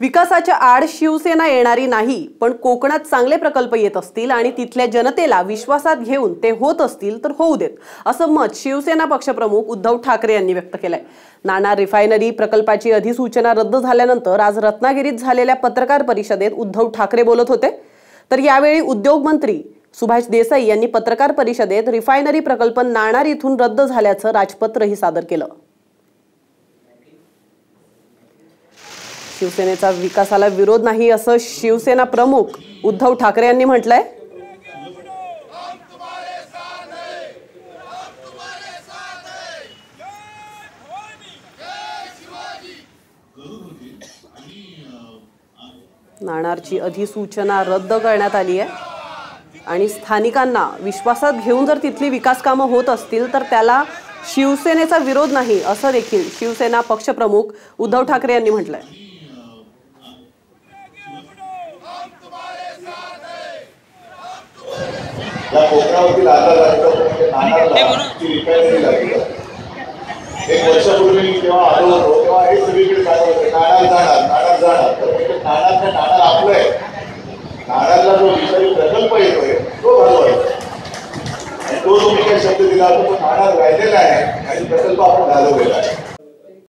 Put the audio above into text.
विकासाच्या आड शिवसेना येणारी नाही पण कोकणात चांगले प्रकल्प येत असतील आणि तिथल्या जनतेला विश्वासात घेऊन ते होत असतील तर होऊ देत असं मत शिवसेना पक्षप्रमुख उद्धव ठाकरे यांनी व्यक्त केलंय. नाणार रिफायनरी प्रकल्पाची अधिसूचना रद्द झाल्यानंतर आज रत्नागिरीत झालेल्या पत्रकार परिषदेत उद्धव ठाकरे बोलत होते. तर यावेळी उद्योग मंत्री सुभाष देसाई यांनी पत्रकार परिषदेत रिफायनरी प्रकल्प नाणार इथून रद्द झाल्याचं राजपत्रही सादर केलं. शिवसेनेचा विकासाला विरोध नाही असं शिवसेना प्रमुख उद्धव ठाकरे यांनी म्हटलंय. नाणारची अधिसूचना रद्द करण्यात आली आहे. आणि स्थानिकांना विश्वासात घेऊन जर तिथली विकास कामं होत असतील तर त्याला शिवसेनेचा विरोध नाही असं देखील शिवसेना पक्षप्रमुख उद्धव ठाकरे यांनी म्हटलंय. या कोकणावरती लादला जातो म्हणजे ती रिफायनरी लागली एक वर्षापूर्वी मी जेव्हा आलो होतो तेव्हा हे सगळीकडे काय होतं. नाणार जाणार नाणार जाणार. तर म्हणजे नाणारचं नाणार आपलं आहे. नाणारला जो विषारी प्रकल्प येतोय तो घालवायचा आणि तो मी काही शब्द दिला तो नाणार राहिलेला आहे. आणि प्रकल्प आपण घालवलेला आहे.